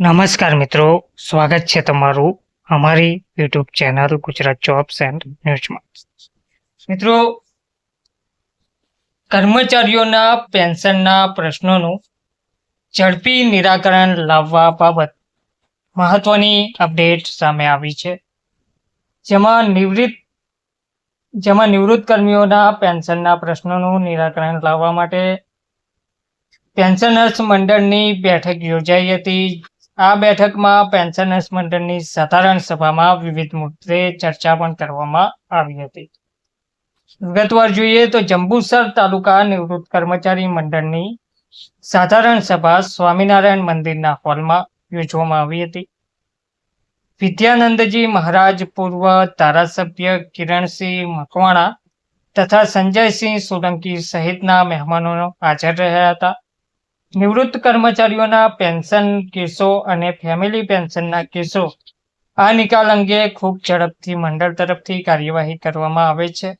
નમસ્કાર મિત્રો, સ્વાગત છે તમારું અમારી YouTube channel Gujarat jobs and ન્યૂઝમાં. મિત્રો, કર્મચારીઓના પેન્શનના પ્રશ્નોનું ઝડપી નિરાકરણ લાવવા બાબત મહત્વની અપડેટ સામે આવી છે. જેમાં નિવૃત્ત જેમાં નિવૃત્ત કર્મીઓના પેન્શનના પ્રશ્નોનું નિરાકરણ લાવવા માટે પેન્શનર્સ મંડળની બેઠક યોજાઈ હતી. આ બેઠકમાં પેન્શનર્સ મંડળની સાધારણ સભામાં વિવિધ મુદ્દે ચર્ચા પણ કરવામાં આવી હતી. વિગતવાર જોઈએ તો જંબુસર તાલુકા નિવૃત્ત કર્મચારી મંડળની સાધારણ સભા સ્વામિનારાયણ મંદિરના હોલમાં યોજવામાં આવી હતી. વિદ્યાનંદજી મહારાજ પૂર્વ ધારાસભ્ય કિરણસિંહ મકવાણા તથા સંજયસિંહ સોલંકી સહિતના મહેમાનો હાજર રહ્યા હતા. નિવૃત્ત કર્મચારીઓના પેન્શન કેસો અને ફેમિલી પેન્શનના કેસો, આ નિકાલ અંગે ખૂબ ઝડપથી મંડળ તરફથી કાર્યવાહી કરવામાં આવે છે.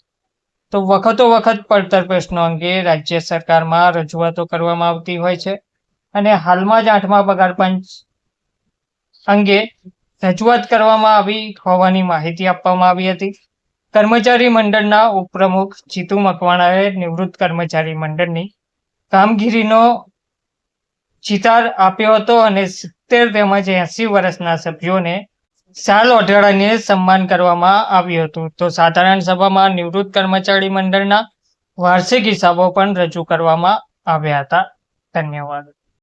તો વખતો વખત પડતર પ્રશ્નો અંગે રાજ્ય સરકારમાં રજૂઆતો કરવામાં આવતી હોય છે અને હાલમાં જ આઠમા પગાર પંચ અંગે રજૂઆત કરવામાં આવી હોવાની માહિતી આપવામાં આવી હતી. કર્મચારી મંડળના ઉપપ્રમુખ જીતુ મકવાણાએ નિવૃત્ત કર્મચારી મંડળની કામગીરીનો ચિતાર આપ્યો હતો અને સિત્તેર તેમજ એસી વર્ષના સભ્યોને સાલ ઓઢાડીને સન્માન કરવામાં આવ્યું હતું. તો સાધારણ સભામાં નિવૃત્ત કર્મચારી મંડળના વાર્ષિક હિસાબો પણ રજૂ કરવામાં આવ્યા હતા. ધન્યવાદ.